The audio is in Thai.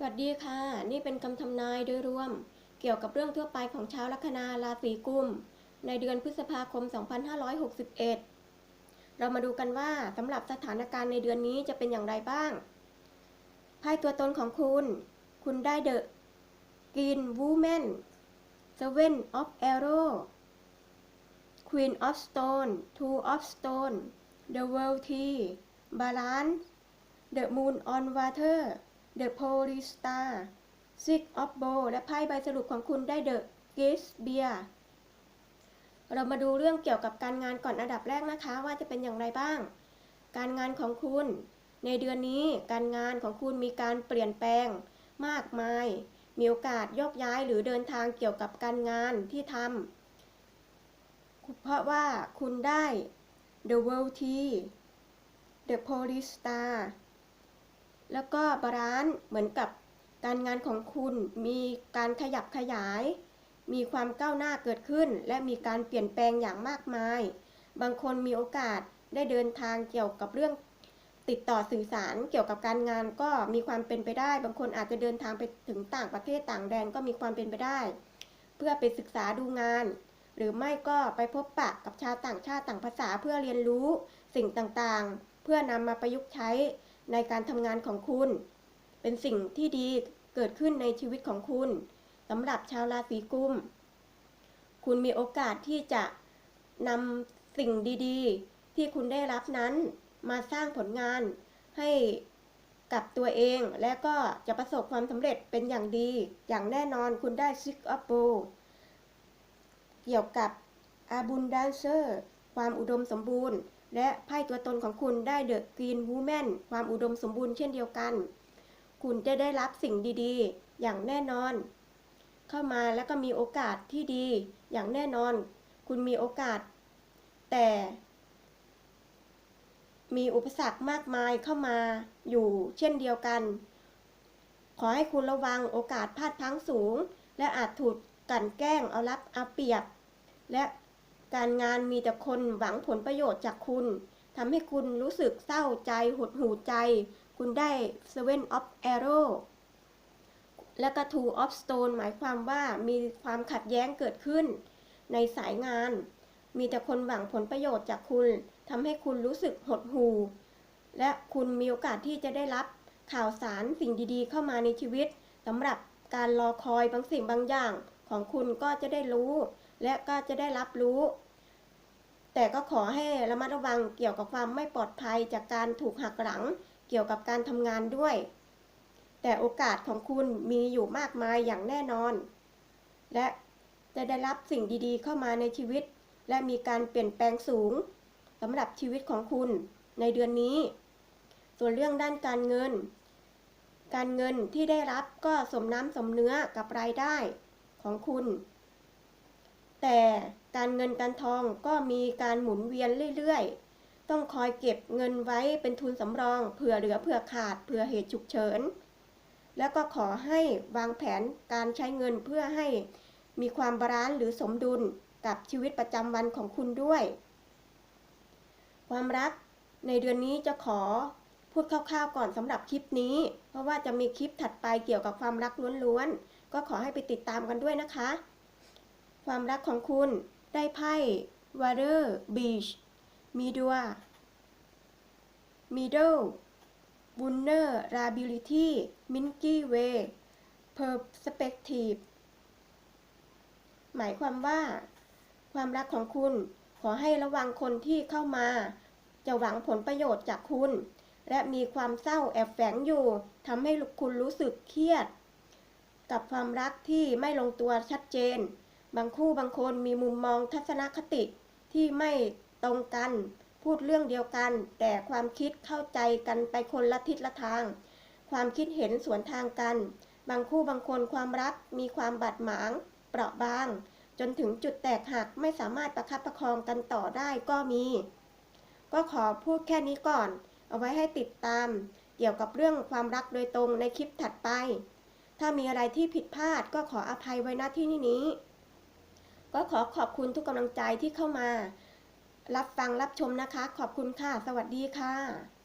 สวัสดีค่ะ นี่เป็นคำทำนายโดยรวม เกี่ยวกับเรื่องทั่วไปของชาวลัคนาราศีกุม ในเดือนพฤษภาคม 2561 เรามาดูกันว่าสำหรับสถานการณ์ในเดือนนี้จะเป็นอย่างไรบ้างไพ่ตัวตนของคุณ คุณได้เดอะกินวูแมนเซเว่นออฟแอโร่ Queen of Stone Two of Stone The World Tea Balance The Moon on Water The Police Star Six of Bow และไพ่ใบสรุปของคุณได้ The Guest Beer เรามาดูเรื่องเกี่ยวกับการงานก่อนอันดับแรกนะคะว่าจะเป็นอย่างไรบ้าง การงานของคุณ ในเดือนนี้การงานของคุณมีการเปลี่ยนแปลง มากมาย มีโอกาสยกย้ายหรือเดินทางเกี่ยวกับการงานที่ทำเพราะว่าคุณได้ The World T The Police Star แล้วก็บาลานซ์เหมือนกับการงานของคุณมีการขยับขยาย มีความก้าวหน้าเกิดขึ้น และมีการเปลี่ยนแปลงอย่างมากมาย บางคนมีโอกาสได้เดินทางเกี่ยวกับเรื่องติดต่อสื่อสารเกี่ยวกับการงานก็มีความเป็นไปได้ บางคนอาจจะเดินทางไปถึงต่างประเทศต่างแดนก็มีความเป็นไปได้ เพื่อไปศึกษาดูงาน หรือไม่ก็ไปพบปะกับชาวต่างชาติต่างภาษาเพื่อเรียนรู้สิ่งต่างๆ เพื่อนำมาประยุกต์ใช้ ในการทำงานของคุณ เป็นสิ่งที่ดีเกิดขึ้นในชีวิตของคุณสำหรับชาวราศีกุม คุณมีโอกาสที่จะนำสิ่งดีๆ ที่คุณได้รับนั้น มาสร้างผลงานให้กับตัวเอง และก็จะประสบความสำเร็จเป็นอย่างดี อย่างแน่นอนคุณได้ Six of b o w เกี่ยวกับ Abundance ความอุดมสมบูรณ์ และไพ่ตัวตนของคุณได้ The Green Woman ความอุดมสมบูรณ์เช่นเดียวกัน คุณจะได้รับสิ่งดีๆ อย่างแน่นอน เข้ามาแล้วก็มีโอกาสที่ดีอย่างแน่นอน คุณมีโอกาส แต่ มีอุปสรรคมากมายเข้ามาอยู่เช่นเดียวกัน ขอให้คุณระวังโอกาสพลาดพลั้งสูง และอาจถูกกลั่นแกล้งเอารัดเอาเปรียบ และ การงานมีแต่คนหวังผลประโยชน์จากคุณทำให้คุณรู้สึกเศร้าใจหดหูใจ คุณได้ Seven of Arrow และก็ Two of Stone หมายความว่ามีความขัดแย้งเกิดขึ้น ในสายงาน มีแต่คนหวังผลประโยชน์จากคุณทำให้คุณรู้สึกหดหู่ และคุณมีโอกาสที่จะได้รับข่าวสารสิ่งดีๆ เข้ามาในชีวิตสำหรับการรอคอยบางสิ่งบางอย่างของคุณก็จะได้รู้ และก็จะได้รับรู้ แต่ก็ขอให้ระมัดระวังเกี่ยวกับความไม่ปลอดภัยจากการถูกหักหลังเกี่ยวกับการทำงานด้วย แต่โอกาสของคุณมีอยู่มากมายอย่างแน่นอน และจะได้รับสิ่งดีๆ เข้ามาในชีวิต และมีการเปลี่ยนแปลงสูงสำหรับชีวิตของคุณในเดือนนี้ ส่วนเรื่องด้านการเงิน การเงินที่ได้รับก็สมน้ำสมเนื้อกับรายได้ของคุณ แต่การเงินการทองก็มีการหมุนเวียนเรื่อยๆ ต้องคอยเก็บเงินไว้เป็นทุนสำรองเผื่อเหลือเผื่อขาดเผื่อเหตุฉุกเฉิน แล้วก็ขอให้วางแผนการใช้เงินเพื่อให้มีความบาลานซ์หรือสมดุลกับชีวิตประจำวันของคุณด้วย ความรักในเดือนนี้จะขอพูดคร่าวๆก่อนสำหรับคลิปนี้ เพราะว่าจะมีคลิปถัดไปเกี่ยวกับความรักล้วนๆ ก็ขอให้ไปติดตามกันด้วยนะคะ ความรักของคุณได้ไพ่ Water Beach มีดัว Middle Vulnerability Milky Way Perspective หมายความว่า ความรักของคุณขอให้ระวังคนที่เข้ามา จะหวังผลประโยชน์จากคุณ และมีความเศร้าแอบแฝงอยู่ทำให้คุณรู้สึกเครียด กับความรักที่ไม่ลงตัวชัดเจน บางคู่บางคนมีมุมมองทัศนคติที่ไม่ตรงกัน พูดเรื่องเดียวกัน แต่ความคิดเข้าใจกันไปคนละทิศละทาง ความคิดเห็นสวนทางกัน บางคู่บางคนความรักมีความบาดหมาง เปราะบาง จนถึงจุดแตกหักไม่สามารถประคับประคองกันต่อได้ก็มี ก็ขอพูดแค่นี้ก่อน เอาไว้ให้ติดตาม เกี่ยวกับเรื่องความรักโดยตรงในคลิปถัดไป ถ้ามีอะไรที่ผิดพลาดก็ขออภัยไว้ณที่นี้ ก็ขอขอบคุณทุกกำลังใจที่เข้ามา รับฟังรับชมนะคะ ขอบคุณค่ะ สวัสดีค่ะ